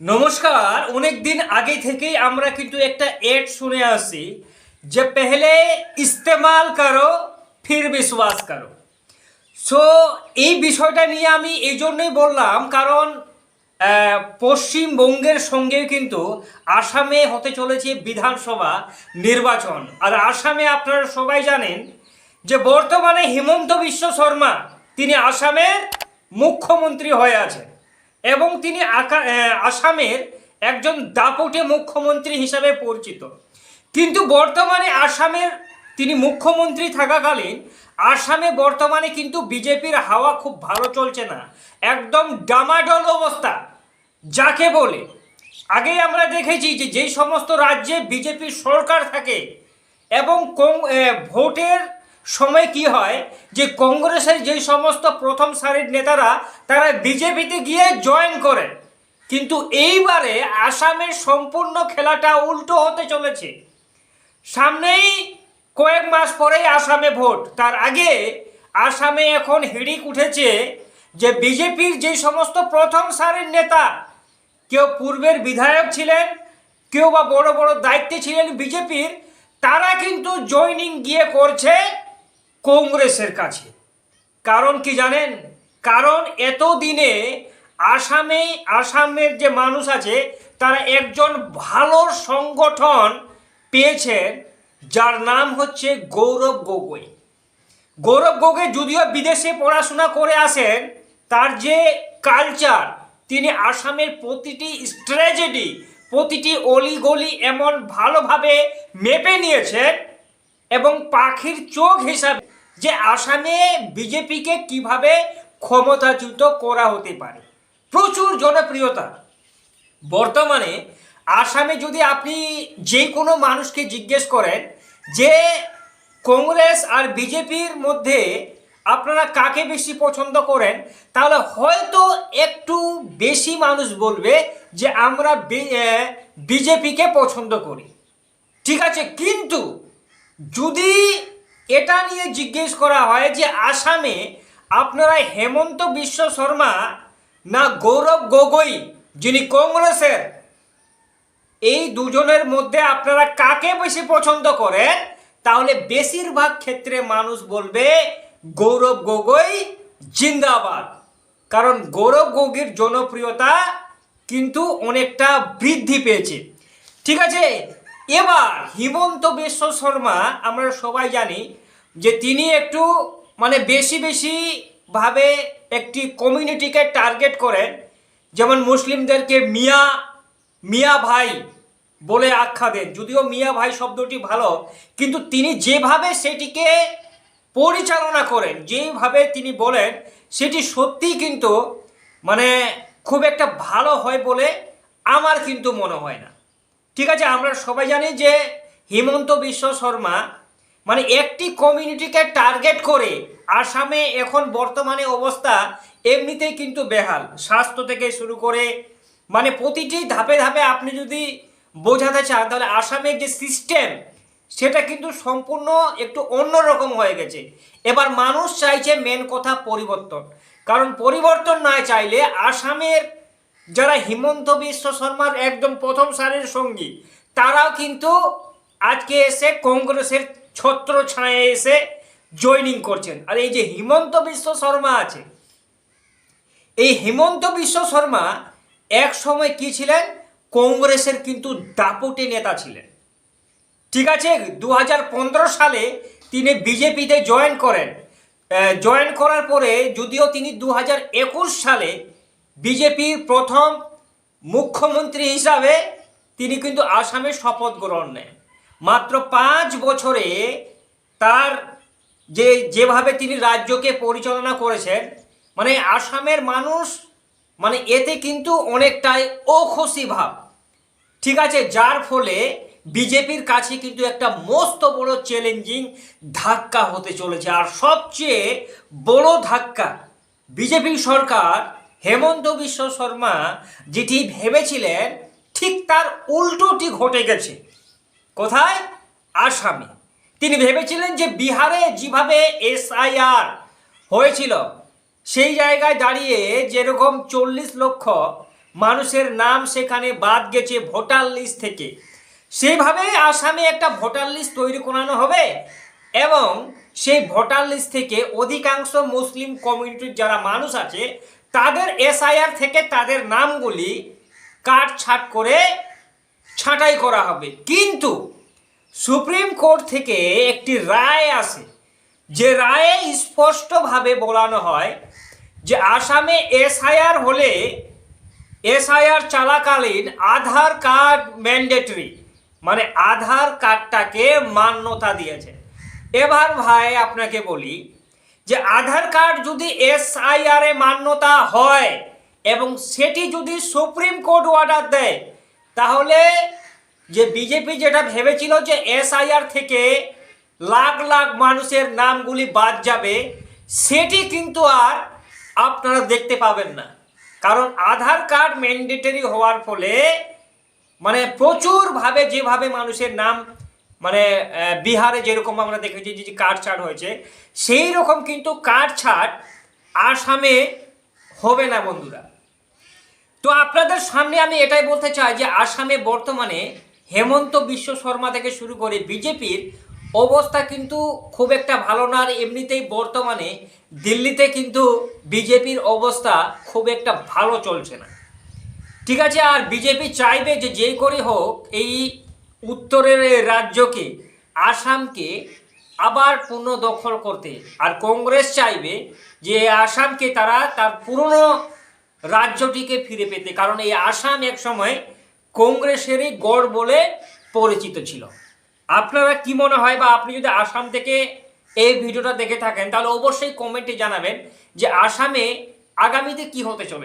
নমস্কার, অনেক দিন আগে থেকেই আমরা কিন্তু একটা এড শুনে আসি যে পেহলে ইস্তেমাল করো, ফির বিশ্বাস করো। সো এই বিষয়টা নিয়ে আমি এই জন্যই বললাম, কারণ পশ্চিমবঙ্গের সঙ্গে কিন্তু আসামে হতে চলেছে বিধানসভা নির্বাচন। আর আসামে আপনারা সবাই জানেন যে বর্তমানে হিমন্ত বিশ্ব শর্মা, তিনি আসামের মুখ্যমন্ত্রী হয়ে আছেন। এবং তিনি আসামের একজন দাপটে মুখ্যমন্ত্রী হিসাবে পরিচিত। কিন্তু বর্তমানে আসামের তিনি মুখ্যমন্ত্রী থাকাকালীন আসামে বর্তমানে কিন্তু বিজেপির হাওয়া খুব ভালো চলছে না। একদম ডামাডল অবস্থা, যাকে বলে। আগে আমরা দেখেছি যে যেই সমস্ত রাজ্যে বিজেপির সরকার থাকে এবং ভোটের সময় কি হয়? যে কংগ্রেসের যে সমস্ত প্রথম সারির নেতারা, তারা বিজেপিতে গিয়ে জয়েন করেন। কিন্তু এইবারে আসামের সম্পূর্ণ খেলাটা উল্টো হতে চলেছে। সামনেই কয়েক মাস পরেই আসামে ভোট। তার আগে আসামে এখন হিড়িক উঠেছে যে বিজেপির যে সমস্ত প্রথম সারির নেতা, কেউ পূর্বের বিধায়ক ছিলেন, কেউ বা বড় বড় দায়িত্বে ছিলেন বিজেপির, তারা কিন্তু জয়নিং গিয়ে করছে কংগ্রেসের কাছে। কারণ কি জানেন? কারণ এতদিনে আসামে, আসামের যে মানুষ আছে, তারা একজন ভালো সংগঠন পেয়েছেন, যার নাম হচ্ছে গৌরব গগৈ। গৌরব গগৈ যদিও বিদেশে পড়াশোনা করে আসেন, তার যে কালচার তিনি আসামের প্রতিটি স্ট্র্যাটেজি প্রতিটি অলিগলি এমন ভালোভাবে মেপে নিয়েছেন এবং পাখির চোখ হিসাবে যে আসামে বিজেপিকে কীভাবে ক্ষমতাচ্যুত করা হতে পারে। প্রচুর জনপ্রিয়তা। বর্তমানে আসামে যদি আপনি যে কোনো মানুষকে জিজ্ঞেস করেন যে কংগ্রেস আর বিজেপির মধ্যে আপনারা কাকে বেশি পছন্দ করেন, তাহলে হয়তো একটু বেশি মানুষ বলবে যে আমরা বিজেপিকে পছন্দ করি। ঠিক আছে, কিন্তু যদি এটা নিয়ে জিজ্ঞেস করা হয় যে আসামে আপনারা হেমন্ত বিশ্ব শর্মা না গৌরব গগৈ, যিনি কংগ্রেসের, এই দুজনের মধ্যে আপনারা কাকে বেশি পছন্দ করেন? তাহলে বেশিরভাগ ক্ষেত্রে মানুষ বলবে গৌরব গগৈ, জিন্দাবাদ। কারণ গৌরব গগৈর জনপ্রিয়তা কিন্তু অনেকটা বৃদ্ধি পেয়েছে। ঠিক আছে এবার হিমন্ত বিশ্ব শর্মা, আমরা সবাই জানি যে তিনি একটু মানে বেশি বেশি ভাবে একটি কমিউনিটিকে টার্গেট করেন। যেমন মুসলিমদেরকে মিয়া মিয়া ভাই বলে আখ্যা দেন। যদিও মিয়া ভাই শব্দটি ভালো, কিন্তু তিনি যেভাবে সেটিকে পরিচালনা করেন, যেভাবে তিনি বলেন, সেটি সত্যিই কিন্তু মানে খুব একটা ভালো হয় বলে আমার কিন্তু মনে হয় না। ঠিক আছে, আমরা সবাই জানি যে হিমন্ত বিশ্ব শর্মা মানে একটি কমিউনিটিকে টার্গেট করে আসামে এখন বর্তমানে অবস্থা এমনিতেই কিন্তু বেহাল। স্বাস্থ্য থেকে শুরু করে মানে প্রতিটি ধাপে ধাপে আপনি যদি বোঝাতে চান, তাহলে আসামের যে সিস্টেম সেটা কিন্তু সম্পূর্ণ একটু অন্যরকম হয়ে গেছে। এবার মানুষ চাইছে মেন কথা পরিবর্তন। কারণ পরিবর্তন না চাইলে আসামের যারা হিমন্ত বিশ্ব শর্মার একদম প্রথম সারির সঙ্গী, তারাও কিন্তু আজকে এসে কংগ্রেসের ছত্র ছায়ে এসে জয়নিং করছেন। আর এই যে হিমন্ত বিশ্ব শর্মা আছে, এই হিমন্ত বিশ্ব শর্মা এক সময় কি ছিলেন? কংগ্রেসের কিন্তু দাপটে নেতা ছিলেন। ঠিক আছে দু হাজার পনেরো সালে তিনি বিজেপিতে জয়েন করেন। জয়েন করার পরে যদিও তিনি দু হাজার একুশ সালে বিজেপির প্রথম মুখ্যমন্ত্রী হিসাবে তিনি কিন্তু আসামে শপথ গ্রহণ নেন। মাত্র পাঁচ বছরে তার যে, যেভাবে তিনি রাজ্যকে পরিচালনা করেছেন মানে আসামের মানুষ মানে এতে কিন্তু অনেকটাই অখুশি ভাব। ঠিক আছে, যার ফলে বিজেপির কাছে কিন্তু একটা মস্ত বড় চ্যালেঞ্জিং ধাক্কা হতে চলেছে। আর সবচেয়ে বড় ধাক্কা বিজেপি সরকার হেমন্ত বিশ্ব শর্মা যেটি ভেবেছিলেন, ঠিক তার উল্টোটি ঘটে গেছে। কোথায়? আসামে। তিনি ভেবেছিলেন যে বিহারে যেভাবে এসআইআর হয়েছিল, সেই জায়গায় দাঁড়িয়ে যেরকম চল্লিশ লক্ষ মানুষের নাম সেখানে বাদ গেছে ভোটার লিস্ট থেকে। সেইভাবে আসামে একটা ভোটার লিস্ট তৈরি করানো হবে এবং সেই ভোটার লিস্ট থেকে অধিকাংশ মুসলিম কমিউনিটির যারা মানুষ আছে তাদের এসআইআর থেকে তাদের নামগুলি কাটছাট করে ছাঁটাই করা হবে। কিন্তু সুপ্রিম কোর্ট থেকে একটি রায় আসে। যে রায়ে স্পষ্টভাবে বলানো হয় যে আসামে এসআইআর হলে এসআইআর চলাকালীন আধার কার্ড ম্যান্ডেটরি মানে আধার কার্ডটাকে মান্যতা দিয়েছে। এবার ভাই আপনাকে বলি যে আধার কার্ড যদি এসআইআর মান্যতা হয় এবং সেটি যদি সুপ্রিম কোর্ট অর্ডার দেয়, তাহলে যে বিজেপি যেটা ভেবেছিল যে এসআইআর থেকে লাখ লাখ মানুষের নামগুলি বাদ যাবে, সেটি কিন্তু আর আপনারা দেখতে পাবেন না। কারণ আধার কার্ড ম্যান্ডেটরি হওয়ার ফলে মানে প্রচুরভাবে যেভাবে মানুষের নাম মানে বিহারে যেরকম আমরা দেখেছি যে কার্ড ছাড় হয়েছে সেই রকম কিন্তু কার্ড ছাড় আসামে হবে না বন্ধুরা। তো আপনাদের সামনে আমি এটাই বলতে চাই যে, আসামে বর্তমানে হেমন্ত বিশ্ব শর্মা থেকে শুরু করে বিজেপির অবস্থা কিন্তু খুব একটা ভালো না, আর এমনিতেই বর্তমানে দিল্লিতে কিন্তু বিজেপির অবস্থা খুব একটা ভালো চলছে না। ঠিক আছে, আর বিজেপি চাইবে যে, যেই করে হোক, এই উত্তরের রাজ্যকে, আসামকে আবার পুনর্দখল করতে। আর কংগ্রেস চাইবে যে আসামকে তারা তার পুরনো রাজ্যটিকে ফিরে পেতে। কারণ এই আসাম এক সময় কংগ্রেসেরই গড় বলে পরিচিত ছিল। আপনারা কি মনে হয় বা আপনি যদি আসাম থেকে এই ভিডিওটা দেখে থাকেন, তাহলে অবশ্যই কমেন্টে জানাবেন যে আসামে আগামীতে কি হতে চলে